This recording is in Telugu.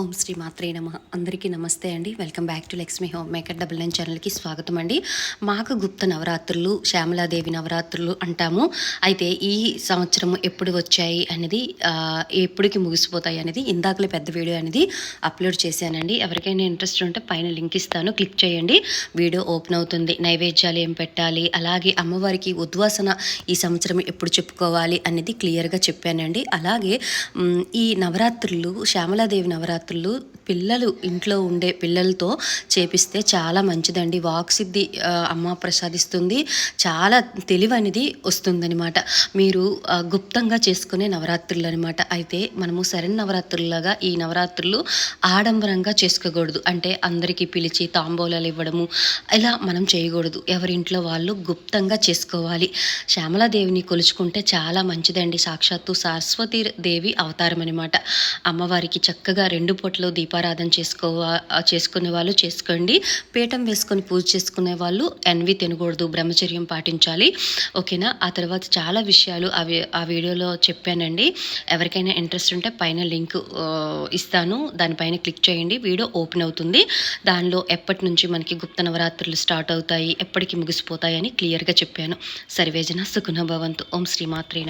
ఓం శ్రీ మాత్రే నమ. అందరికీ నమస్తే అండి. Welcome back to Lakshmi home maker double nine ఛానల్కి స్వాగతం అండి. మాకు గుప్త నవరాత్రులు శ్యామలాదేవి నవరాత్రులు అంటాము. అయితే ఈ సంవత్సరం ఎప్పుడు వచ్చాయి అనేది ఎప్పటికి ముగిసిపోతాయి అనేది ఇందాకలే పెద్ద వీడియో అనేది అప్లోడ్ చేశానండి. ఎవరికైనా ఇంట్రెస్ట్ ఉంటే పైన లింక్ ఇస్తాను. క్లిక్ చేయండి. వీడియో ఓపెన్ అవుతుంది. నైవేద్యాలు ఏం పెట్టాలి? అలాగే అమ్మవారికి ఉద్వాసన ఈ సంవత్సరం ఎప్పుడు చెప్పుకోవాలి అనేది క్లియర్గా చెప్పానండి. అలాగే ఈ నవరాత్రులు శ్యామలాదేవి నవరాత్రులు పిల్లలు ఇంట్లో ఉండే పిల్లలతో చేపిస్తే చాలా మంచిదండి. వాక్సిద్ధి అమ్మ ప్రసాదిస్తుంది. చాలా తెలివనేది వస్తుందనమాట మీరు గుప్తంగా చేసుకునే నవరాత్రులు అనమాట అయితే మనము సరైన నవరాత్రులాగా ఈ నవరాత్రులు ఆడంబరంగా చేసుకోకూడదు. అంటే అందరికీ పిలిచి తాంబూలాలు ఇవ్వడము ఇలా మనం చేయకూడదు. ఎవరింట్లో వాళ్ళు గుప్తంగా చేసుకోవాలి. శ్యామలాదేవిని కొలుచుకుంటే చాలా మంచిదండి. సాక్షాత్తు సరస్వతి దేవి అవతారం అనమాట అమ్మవారికి చక్కగా రెండు పూటలు దీపారాధన చేసుకోవా చేసుకునే వాళ్ళు చేసుకోండి. పీఠం వేసుకొని పూజ చేసుకునే వాళ్ళు ఎన్వి తినకూడదు బ్రహ్మచర్యం పాటించాలి. ఓకేనా? ఆ తర్వాత చాలా విషయాలు అవి ఆ వీడియోలో చెప్పానండి. ఎవరికైనా ఇంట్రెస్ట్ ఉంటే పైన లింక్ ఇస్తాను. దానిపైన క్లిక్ చేయండి. వీడియో ఓపెన్ అవుతుంది. దానిలో ఎప్పటి నుంచి మనకి గుప్త నవరాత్రులు స్టార్ట్ అవుతాయి ఎప్పటికి ముగిసిపోతాయని క్లియర్గా చెప్పాను. సర్వేజన సుఖన భవంతు ఓం శ్రీ మాత్రే